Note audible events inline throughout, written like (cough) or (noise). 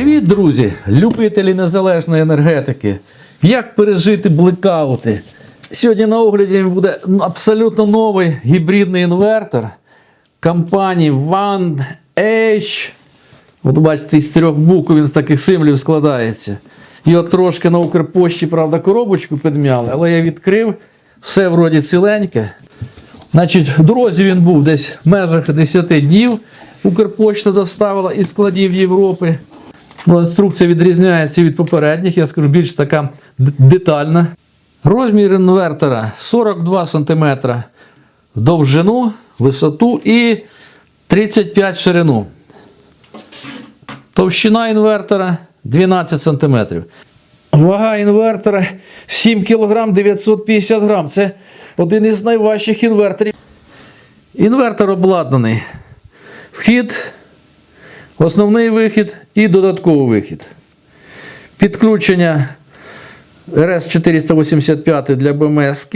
Привіт, друзі! Любителі незалежної енергетики. Як пережити блекаути? Сьогодні на огляді буде абсолютно новий гібридний інвертор компанії One H. От бачите, із трьох букв він з таких символів складається. Його трошки на Укрпошті, правда, коробочку підмяли, але я відкрив, все вроді ціленьке. Значить, в дорозі він був десь в межах 10 днів. Укрпошта доставила із складів Європи. Інструкція відрізняється від попередніх, я скажу більш така детальна. Розмір інвертора 42 см в довжину, висоту і 35 в ширину. Товщина інвертора 12 см. Вага інвертора 7 кг 950 г. Це один із найважчих інверторів. Інвертор обладнаний. Вхід, основний вихід і додатковий вихід. Підключення РС-485 для БМС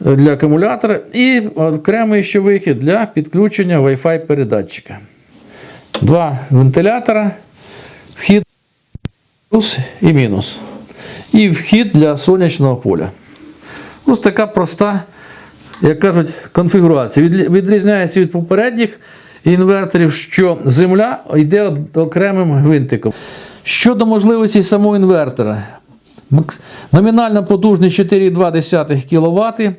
для акумулятора і окремий ще вихід для підключення Wi-Fi передатчика. Два вентилятора, вхід плюс і мінус. І вхід для сонячного поля. Ось така проста, як кажуть, конфігурація. Відрізняється від попередніх інверторів, що земля йде окремим гвинтиком. Щодо можливості самого інвертора, номінальна потужність 4,2 кВт.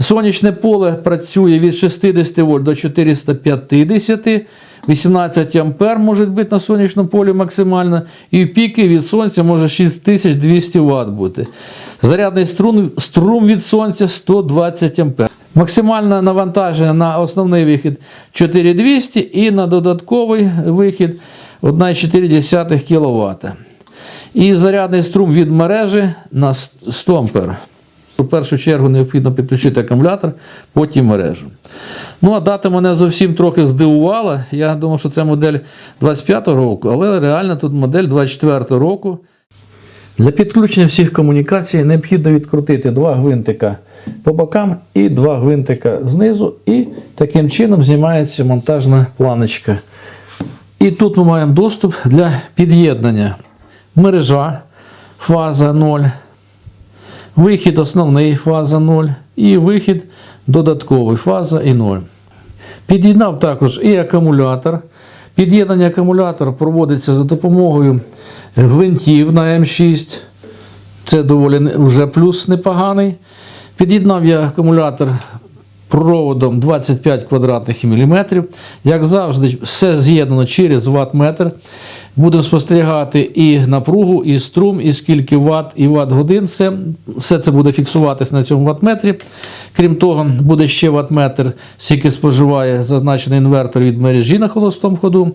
Сонячне поле працює від 60 вольт до 450, 18 ампер може бути на сонячному полі максимально, і в піки від сонця може 6200 Вт бути. Зарядний струм, струм від сонця 120 ампер. Максимальне навантаження на основний вихід 4200 і на додатковий вихід 1,4 кВт. І зарядний струм від мережі на 100 ампер. В першу чергу необхідно підключити акумулятор, потім мережу. Ну, а дата мене зовсім трохи здивувала. Я думав, що це модель 25-го року, але реально тут модель 24-го року. Для підключення всіх комунікацій необхідно відкрутити два гвинтика по бокам і два гвинтика знизу, і таким чином знімається монтажна планочка. І тут ми маємо доступ для під'єднання мережа фаза 0, вихід основний фаза 0 і вихід додатковий фаза і 0. Під'єднав також і акумулятор. Під'єднання акумулятора проводиться за допомогою гвинтів на М6. Це доволі вже плюс непоганий. Під'єднав я акумулятор проводом 25 квадратних міліметрів. Як завжди, все з'єднано через ватметр. Будемо спостерігати і напругу, і струм, і скільки ватт і ватт годин. Все, все це буде фіксуватися на цьому ватметрі. Крім того, буде ще ватметр, скільки споживає зазначений інвертор від мережі на холостому ходу.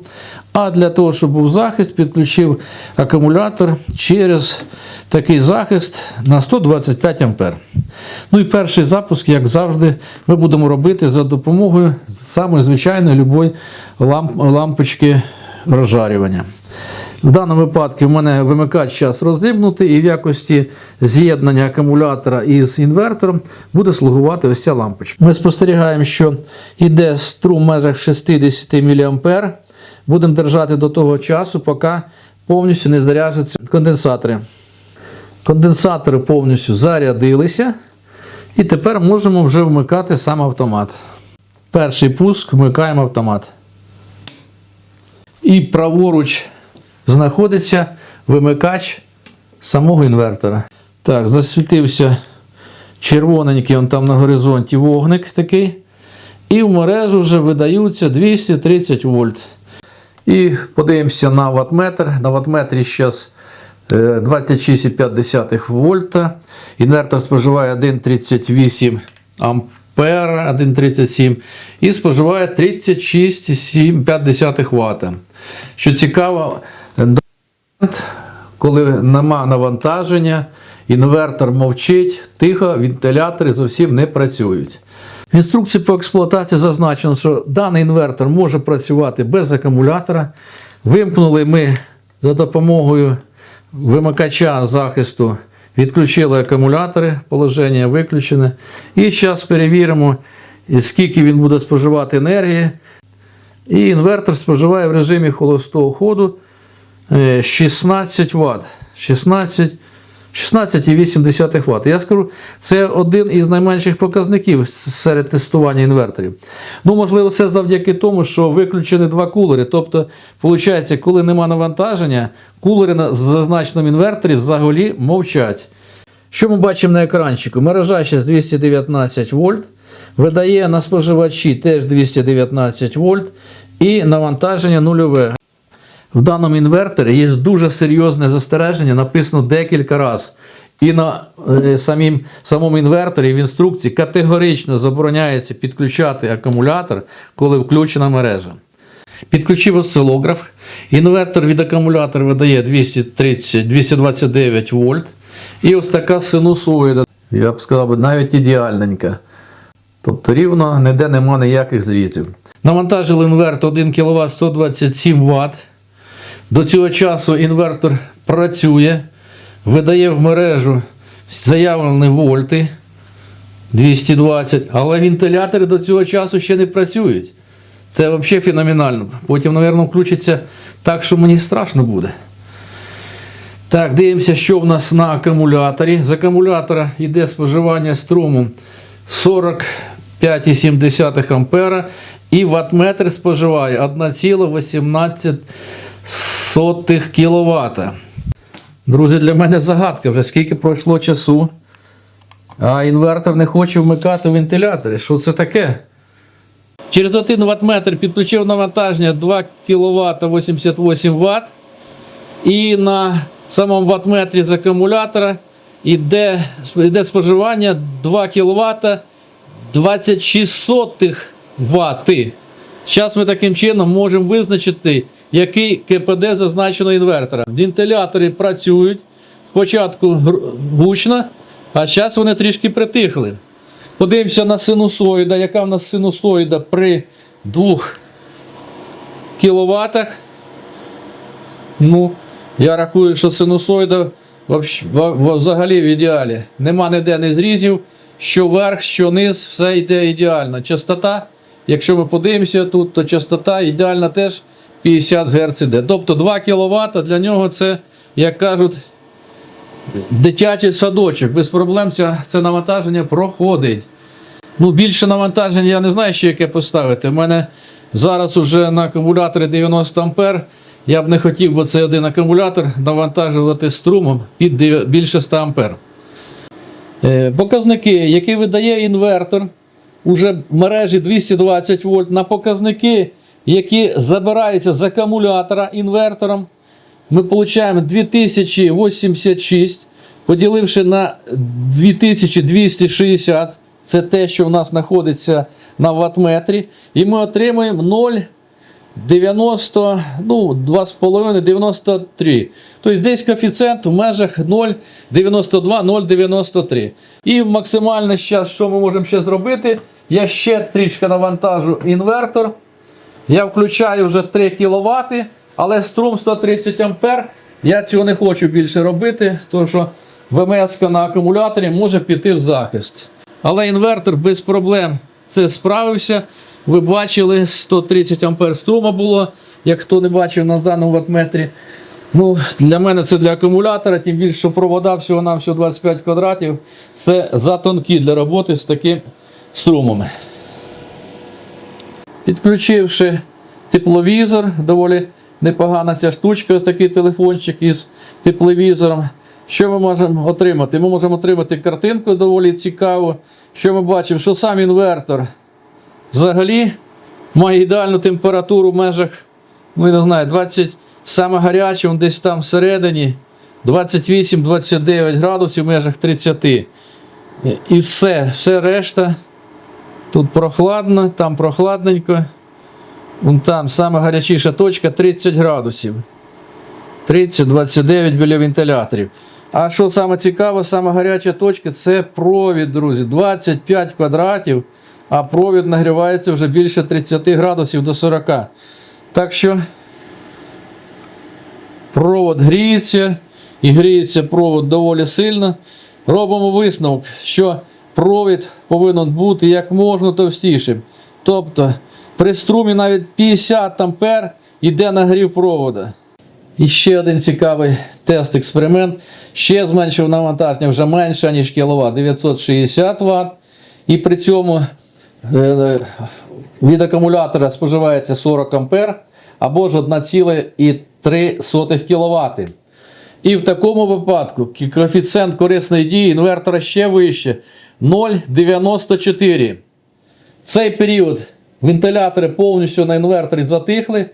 А для того, щоб був захист, підключив акумулятор через такий захист на 125 ампер. Ну і перший запуск, як завжди, ми будемо робити за допомогою самої звичайної любої ламп, лампочки розжарювання. В даному випадку в мене вимикач зараз розібнутий, і в якості з'єднання акумулятора із інвертором буде слугувати ось ця лампочка. Ми спостерігаємо, що йде струм в межах 60 мА. Будемо держати до того часу, поки повністю не заряжаться конденсатори. Конденсатори повністю зарядилися. І тепер можемо вже вмикати сам автомат. Перший пуск вмикаємо автомат. І праворуч знаходиться вимикач самого інвертора. Так, засвітився червоненький он там на горизонті вогник такий. І в мережу вже видаються 230 вольт. І подивимося на ватметр. На ватметрі зараз 26,5 вольта. Інвертор споживає 1,38 ампер, 1,37 і споживає 36,5 Вт. Що цікаво, коли нема навантаження, інвертор мовчить, тихо, вентилятори зовсім не працюють. В інструкції по експлуатації зазначено, що даний інвертор може працювати без акумулятора. Вимкнули ми за допомогою вимикача захисту, відключили акумулятори, положення виключене. І зараз перевіримо, скільки він буде споживати енергії. І інвертор споживає в режимі холостого ходу е, 16 Вт. 16 16,8 Вт. Я скажу, це один із найменших показників серед тестування інверторів. Ну, можливо, це завдяки тому, що виключені два кулери. Тобто, виходить, коли нема навантаження, кулери на зазначеному інверторі взагалі мовчать. Що ми бачимо на екранчику? Мережа ще з 219 вольт, видає на споживачі теж 219 вольт і навантаження нульове. В даному інверторі є дуже серйозне застереження, написано декілька разів. І на е, самім, самому інверторі в інструкції категорично забороняється підключати акумулятор, коли включена мережа. Підключив осцилограф. Інвертор від акумулятора видає 230, 229 вольт. І ось така синусоїда, я б сказав, навіть ідеальненька. Тобто рівно ніде нема ніяких зрізів. Навантажили інвертор 1 кВт 127 Вт. До цього часу інвертор працює, видає в мережу заявлені вольти 220, але вентилятори до цього часу ще не працюють. Це взагалі феноменально. Потім, мабуть, включиться так, що мені страшно буде. Так, дивимося, що в нас на акумуляторі. З акумулятора йде споживання струму 45,7 ампера і ваттметр споживає 1,18 кВт. Друзі, для мене загадка вже скільки пройшло часу. А інвертор не хоче вмикати вентилятори. Що це таке? Через 1 ваттметр підключив навантаження 2 кВт 88 Вт. І на самому ваттметрі з акумулятора йде, йде споживання 2 кВт 26 Вт. Зараз ми таким чином можемо визначити, який КПД зазначено інвертора. Вентилятори працюють спочатку гучно, а зараз вони трішки притихли. Подивимося на синусоїда, яка в нас синусоїда при 2 кВт. Ну, я рахую, що синусоїда взагалі в ідеалі. Нема ніде не зрізів, що верх, що низ, все йде ідеально. Частота, якщо ми подивимося тут, то частота ідеальна теж 50 Гц йде. Тобто 2 кВт для нього це, як кажуть, дитячий садочок. Без проблем це, навантаження проходить. Ну, більше навантаження я не знаю, ще яке поставити. У мене зараз уже на акумуляторі 90 ампер. Я б не хотів, бо це один акумулятор навантажувати струмом під більше 100 ампер. Е, Показники, які видає інвертор, уже в мережі 220 вольт, на показники, які забираються з акумулятора інвертором, ми отримуємо 2086, поділивши на 2260, це те, що в нас знаходиться на ваттметрі, і ми отримуємо 0,90, ну, 2,5, 93. Тобто десь коефіцієнт в межах 0,92, 0,93. І максимально зараз, що ми можемо ще зробити, я ще трішки навантажу інвертор. Я включаю вже 3 кВт, але струм 130 А. Я цього не хочу більше робити, тому що ВМС на акумуляторі може піти в захист. Але інвертор без проблем це справився. Ви бачили, 130 А струму було, як хто не бачив на даному ваттметрі. Ну, для мене це для акумулятора, тим більше, що провода всього нам всього 25 квадратів. Це затонкі для роботи з таким струмом. Підключивши тепловізор, доволі непогана ця штучка, ось такий телефончик із тепловізором. Що ми можемо отримати? Ми можемо отримати картинку доволі цікаву. Що ми бачимо? Що сам інвертор взагалі має ідеальну температуру в межах, ну не знаю, 20, саме гаряче, він десь там всередині, 28-29 градусів в межах 30. І все, все решта. Тут прохладно, там прохладненько. Вон там сама гарячіша точка 30 градусів. 30-29 біля вентиляторів. А що саме цікаво, сама гаряча точка це провід, друзі. 25 квадратів, а провід нагрівається вже більше 30 градусів до 40. Так що провод гріється і гріється провод доволі сильно. Робимо висновок, що провід повинен бути як можна товстішим. Тобто при струмі навіть 50 ампер йде нагрів провода. І ще один цікавий тест експеримент. Ще зменшив навантаження вже менше, ніж кіловат 960 Вт. І при цьому е, від акумулятора споживається 40 А або ж 1,3 кВт. І в такому випадку коефіцієнт корисної дії інвертора ще вище 0,94. Цей період вентилятори повністю на інверторі затихли.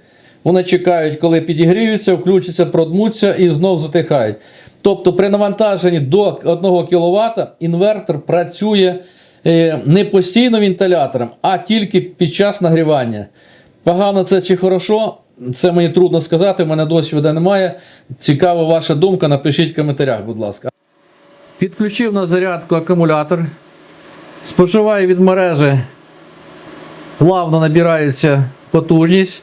Вони чекають, коли підігріються, включаться, продмуться і знов затихають. Тобто при навантаженні до 1 кВт інвертор працює е, не постійно вентилятором, а тільки під час нагрівання. Погано це чи хорошо, це мені трудно сказати, в мене досвіду немає. Цікава ваша думка, напишіть в коментарях, будь ласка. Підключив на зарядку акумулятор. Споживає від мережі, плавно набирається потужність.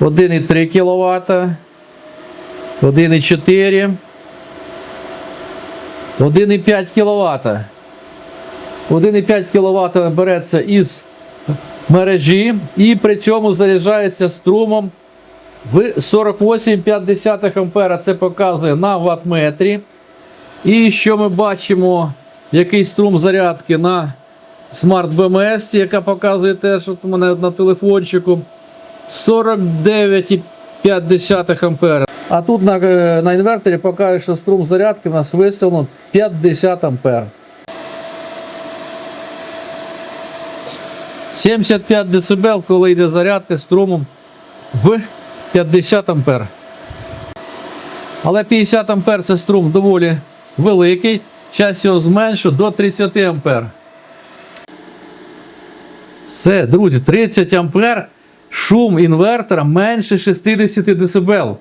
1,3 кВт, 1,4, 1,5 кВт. 1,5 кВт береться із мережі і при цьому заряджається струмом в 48,5 А. Це показує на ваттметрі. І що ми бачимо, який струм зарядки на Smart BMS, яка показує теж у мене на телефончику 49,5 ампера. А тут на, е, на інверторі показує, що струм зарядки у нас виставлено 50 ампер. 75 дБ, коли йде зарядка струмом в 50 ампер. Але 50 ампер це струм доволі великий. Зараз його зменшу до 30 ампер. Все, друзі, 30 ампер шум інвертора менше 60 дБ.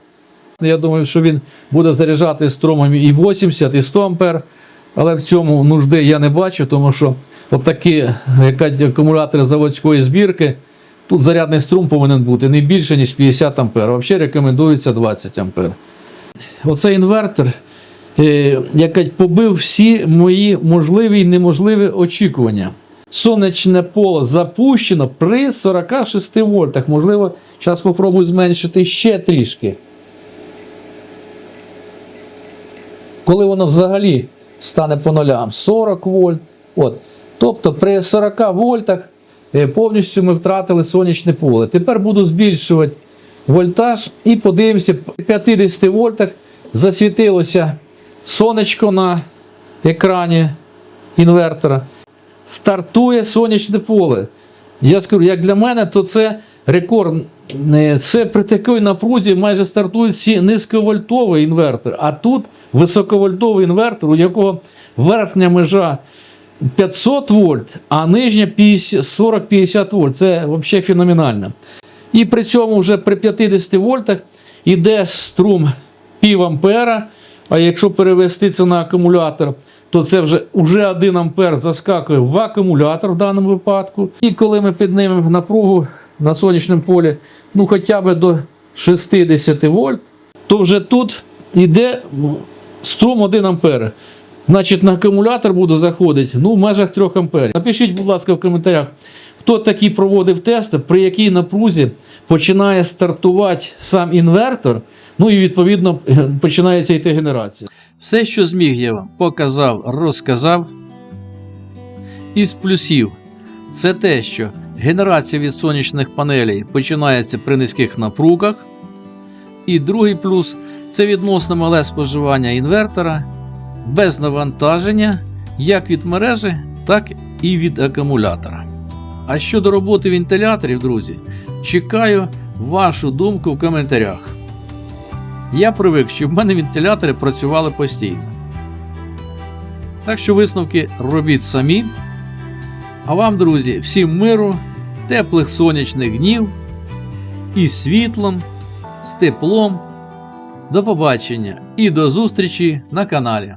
Я думаю, що він буде заряджати струмом і 80, і 100 ампер. Але в цьому нужди я не бачу, тому що от такі як акумулятори заводської збірки, тут зарядний струм повинен бути не більше, ніж 50 ампер. Взагалі рекомендується 20 ампер. Оцей інвертор е, якось побив всі мої можливі і неможливі очікування. Сонячне поле запущено при 46 вольтах. Можливо, зараз спробую зменшити ще трішки. Коли воно взагалі стане по нулям 40 вольт. От. Тобто при 40 вольтах повністю ми втратили сонячне поле. Тепер буду збільшувати вольтаж і подивимося, при 50 вольтах засвітилося сонечко на екрані інвертора. Стартує сонячне поле. Я скажу, як для мене, то це рекорд. Е, Це при такій напрузі майже стартують всі низьковольтові інвертори. А тут високовольтовий інвертор, у якого верхня межа 500 вольт, а нижня 40-50 вольт. Це взагалі феноменально. І при цьому вже при 50 вольтах йде струм пів ампера. А якщо перевести це на акумулятор, то це вже уже 1 ампер заскакує в акумулятор в даному випадку. І коли ми піднімемо напругу на сонячному полі, ну хоча б до 60 вольт, то вже тут йде струм 1 ампер. Значить, на акумулятор буде заходити ну, в межах 3 амперів. Напишіть, будь ласка, в коментарях, хто такий проводив тести, при якій напрузі починає стартувати сам інвертор, ну і відповідно (laughs) починається йти генерація. Все, що зміг, я вам показав, розказав. Із плюсів це те, що генерація від сонячних панелей починається при низьких напругах. І другий плюс це відносно мале споживання інвертора без навантаження як від мережі, так і від акумулятора. А щодо роботи вентиляторів, друзі, чекаю вашу думку в коментарях. Я привик, щоб в мене вентилятори працювали постійно. Так що висновки робіть самі. А вам, друзі, всім миру, теплих сонячних днів і світлом, з теплом. До побачення і до зустрічі на каналі.